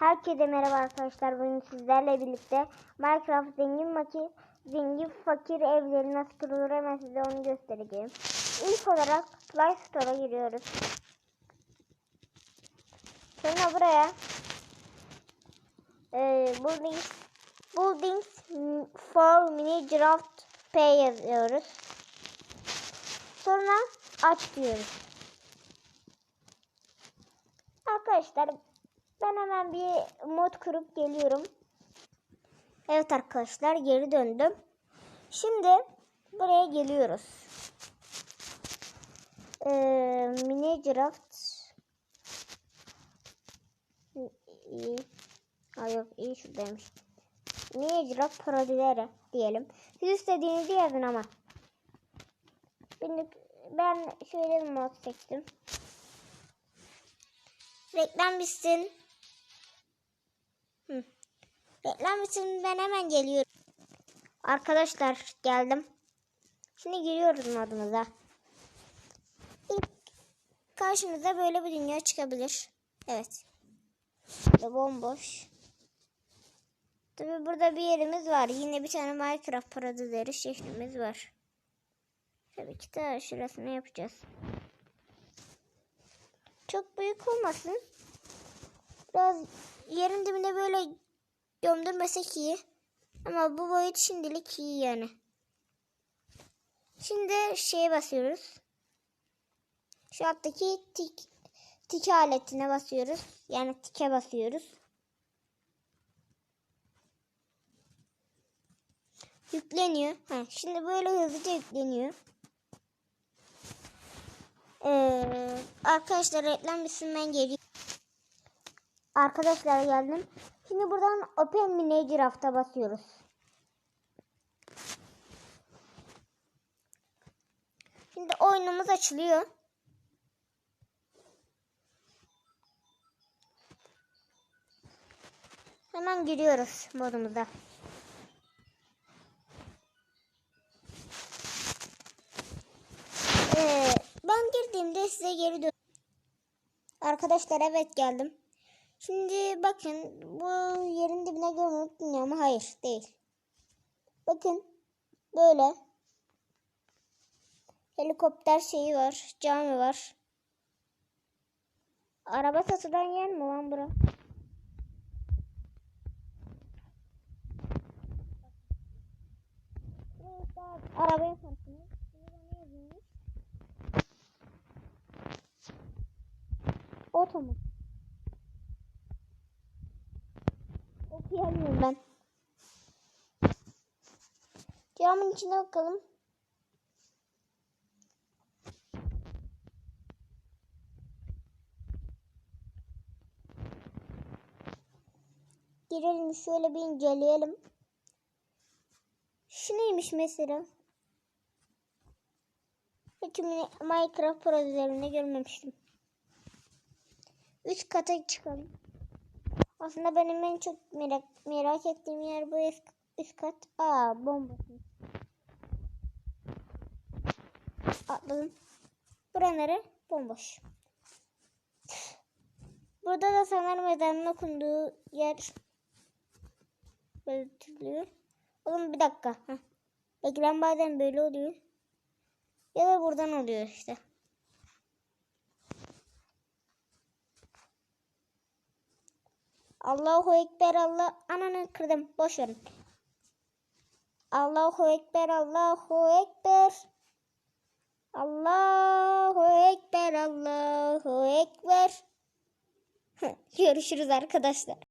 Herkese merhaba arkadaşlar. Bugün sizlerle birlikte Minecraft zengin maki zengin fakir evleri nasıl kurulur hemen size onu göstereceğim. İlk olarak Play Store'a giriyoruz. Sonra buraya e, buildings, buildings for Minecraft P yazıyoruz. Sonra aç diyoruz. Arkadaşlar ben hemen bir mod kurup geliyorum. Evet arkadaşlar geri döndüm. Şimdi buraya geliyoruz. Ee, Minecraft iyi. Ha yok iyi şuradaymış. Minecraft Prodilere diyelim. Siz istediğinizi yazın ama. Ben şöyle bir mod seçtim. Reklam bitsin. Hı. Reklam bitsin ben hemen geliyorum. Arkadaşlar geldim. Şimdi giriyoruz modumuza. İlk karşımıza böyle bir dünya çıkabilir. Evet. Ve bomboş. Tabi burada bir yerimiz var. Yine bir tane Minecraft paradizleri şeklimiz var. Tabii ki de şurasını yapacağız. Çok büyük olmasın. Biraz yerin dibine böyle gömdürmesek iyi. Ama bu boyut şimdilik iyi yani. Şimdi şeye basıyoruz. Şu alttaki tik, tik aletine basıyoruz. Yani tike basıyoruz. Yükleniyor. Ha, şimdi böyle hızlıca yükleniyor. Ee, arkadaşlar reklam bitsin ben geliyorum. Arkadaşlar geldim. Şimdi buradan Open Minecraft'a basıyoruz. Şimdi oyunumuz açılıyor. Hemen giriyoruz modumuza. Ee, ben girdiğimde size geri dön. Arkadaşlar evet geldim. Şimdi bakın bu yerin dibine görmeyi ama hayır değil. Bakın böyle helikopter şeyi var, cami var. Araba satılan yer mi lan bura? Arabaya parkını. Otomat. Okuyamıyorum ben. Camın içine bakalım. Girelim şöyle bir inceleyelim. Şu neymiş mesela? Hiç Minecraft Pro üzerinde görmemiştim. Üç kata çıkalım. Aslında benim en çok merak, merak ettiğim yer bu üst, üst kat. Aa bomba. Atladım. Bura nere? Bomboş. Burada da sanırım ezanın okunduğu yer belirtiliyor. Oğlum bir dakika. Heh. Ekran bazen böyle oluyor. Ya da buradan oluyor işte. Allahu Ekber Allah ananı kırdım boş verin. Allahu Ekber Allahu Ekber Allahu Ekber Allahu Ekber Görüşürüz arkadaşlar.